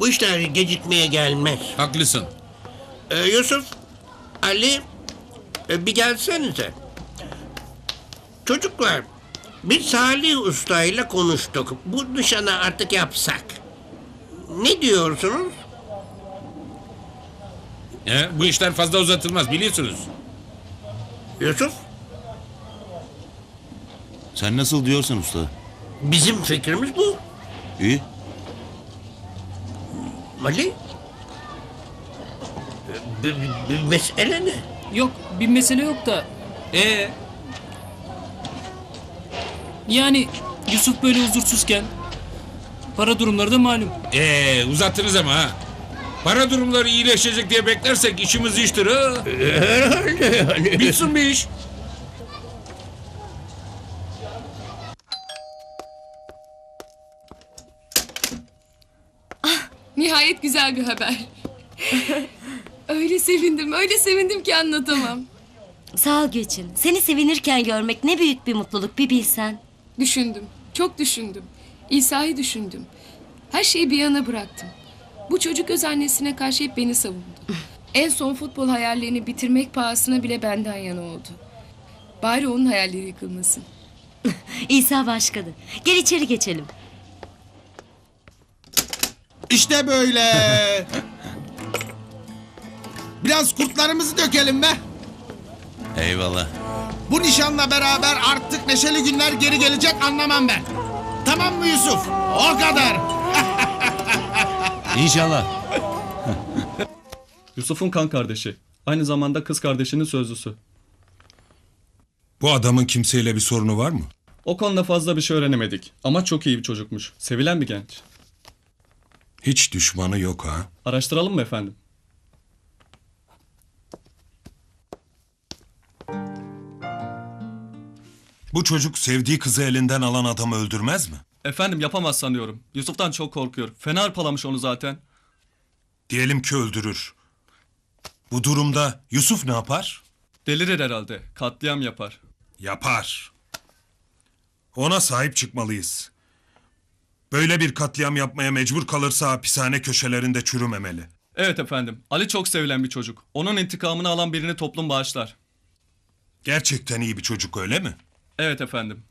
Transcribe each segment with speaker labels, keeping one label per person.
Speaker 1: Bu işler gecikmeye gelmez.
Speaker 2: Haklısın.
Speaker 1: Ee, Yusuf, Ali, e, bir gelsenize. Çocuklar, biz Salih Usta ile konuştuk. Bu nişanı artık yapsak. Ne diyorsunuz?
Speaker 2: He, bu işler fazla uzatılmaz biliyorsunuz.
Speaker 1: Yusuf,
Speaker 3: Sen nasıl diyorsun usta?
Speaker 1: bizim fikrimiz bu.
Speaker 3: İyi.
Speaker 1: Ali? B- b- b- mesele ne?
Speaker 4: Yok bir mesele yok da.
Speaker 2: Ee,
Speaker 4: Yani Yusuf böyle huzursuzken para durumları da malum.
Speaker 2: ee uzattınız ama ha. Para durumları iyileşecek diye beklersek işimiz iştir ha.
Speaker 1: Herhalde yani.
Speaker 2: Bitsin bir iş.
Speaker 5: Nihayet güzel bir haber. öyle sevindim, öyle sevindim ki anlatamam.
Speaker 6: Sağ ol Gülçin. Seni sevinirken görmek ne büyük bir mutluluk bir bilsen.
Speaker 5: Düşündüm, çok düşündüm. İsa'yı düşündüm. Her şeyi bir yana bıraktım. Bu çocuk öz annesine karşı hep beni savundu. En son futbol hayallerini bitirmek pahasına bile benden yana oldu. Bari onun hayalleri yıkılmasın.
Speaker 6: İsa başkadır. Gel içeri geçelim.
Speaker 7: İşte böyle. Biraz kurtlarımızı dökelim be.
Speaker 3: Eyvallah.
Speaker 7: Bu nişanla beraber artık neşeli günler geri gelecek anlamam ben. Tamam mı Yusuf? O kadar.
Speaker 3: İnşallah.
Speaker 8: Yusuf'un kan kardeşi. Aynı zamanda kız kardeşinin sözlüsü.
Speaker 9: Bu adamın kimseyle bir sorunu var mı?
Speaker 8: O konuda fazla bir şey öğrenemedik. Ama çok iyi bir çocukmuş. Sevilen bir genç.
Speaker 9: Hiç düşmanı yok ha.
Speaker 8: Araştıralım mı efendim?
Speaker 9: Bu çocuk sevdiği kızı elinden alan adamı öldürmez mi?
Speaker 8: Efendim yapamaz sanıyorum. Yusuf'tan çok korkuyor. Fena hırpalamış onu zaten.
Speaker 9: Diyelim ki öldürür. Bu durumda Yusuf ne yapar?
Speaker 8: Delirir herhalde. Katliam yapar.
Speaker 9: Yapar. Ona sahip çıkmalıyız. Böyle bir katliam yapmaya mecbur kalırsa hapishane köşelerinde çürümemeli.
Speaker 8: Evet efendim. Ali çok sevilen bir çocuk. Onun intikamını alan birini toplum bağışlar.
Speaker 9: Gerçekten iyi bir çocuk öyle mi?
Speaker 8: Evet efendim.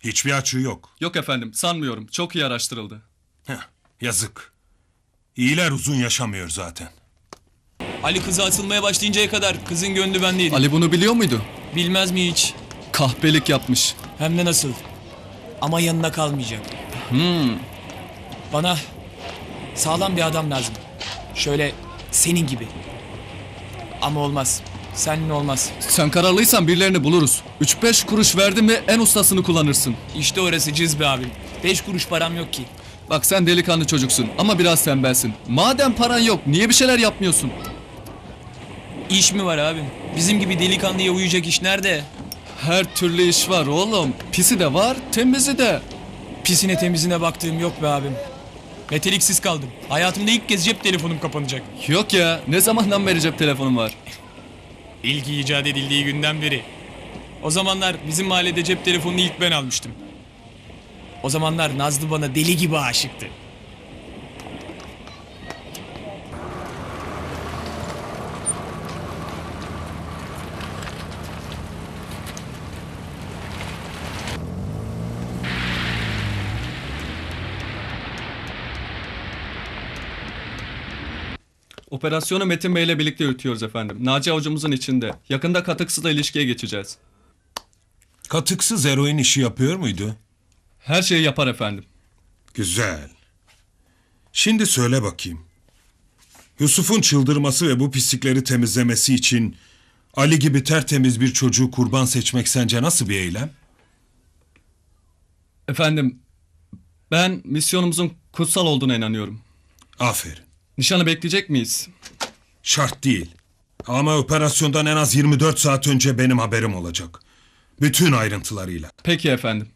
Speaker 9: Hiçbir açığı yok.
Speaker 8: Yok efendim sanmıyorum. Çok iyi araştırıldı.
Speaker 9: Heh, yazık. İyiler uzun yaşamıyor zaten.
Speaker 10: Ali kıza asılmaya başlayıncaya kadar kızın gönlü bendeydi.
Speaker 8: Ali bunu biliyor muydu?
Speaker 10: Bilmez mi hiç?
Speaker 8: Kahpelik yapmış.
Speaker 10: Hem de nasıl? Ama yanına kalmayacak.
Speaker 8: Hmm.
Speaker 10: Bana sağlam bir adam lazım. Şöyle senin gibi. Ama olmaz. Seninle olmaz.
Speaker 8: Sen kararlıysan birilerini buluruz. 3-5 kuruş verdin mi en ustasını kullanırsın.
Speaker 10: İşte orası cız be abim. Beş kuruş param yok ki.
Speaker 8: Bak sen delikanlı çocuksun ama biraz tembelsin. Madem paran yok niye bir şeyler yapmıyorsun?
Speaker 10: İş mi var abim? Bizim gibi delikanlıya uyuyacak iş nerede?
Speaker 8: Her türlü iş var oğlum. Pisi de var, temizi de.
Speaker 10: Pisine temizine baktığım yok be abim. Meteliksiz kaldım. Hayatımda ilk kez cep telefonum kapanacak.
Speaker 8: Yok ya, ne zamandan beri cep telefonun var?
Speaker 10: İlk icat edildiği günden beri. O zamanlar bizim mahallede cep telefonunu ilk ben almıştım. O zamanlar Nazlı bana deli gibi aşıktı.
Speaker 8: Operasyonu Metin Bey ile birlikte yürütüyoruz efendim. Naci avucumuzun içinde. Yakında katıksızla ilişkiye geçeceğiz.
Speaker 9: Katıksız eroin işi yapıyor muydu?
Speaker 8: Her şeyi yapar efendim.
Speaker 9: Güzel. Şimdi söyle bakayım. Yusuf'un çıldırması ve bu pislikleri temizlemesi için Ali gibi tertemiz bir çocuğu kurban seçmek sence nasıl bir eylem?
Speaker 8: Efendim, ben misyonumuzun kutsal olduğuna inanıyorum.
Speaker 9: Aferin.
Speaker 8: Nişanı bekleyecek miyiz?
Speaker 9: Şart değil. Ama operasyondan en az 24 saat önce benim haberim olacak. Bütün ayrıntılarıyla.
Speaker 8: Peki efendim.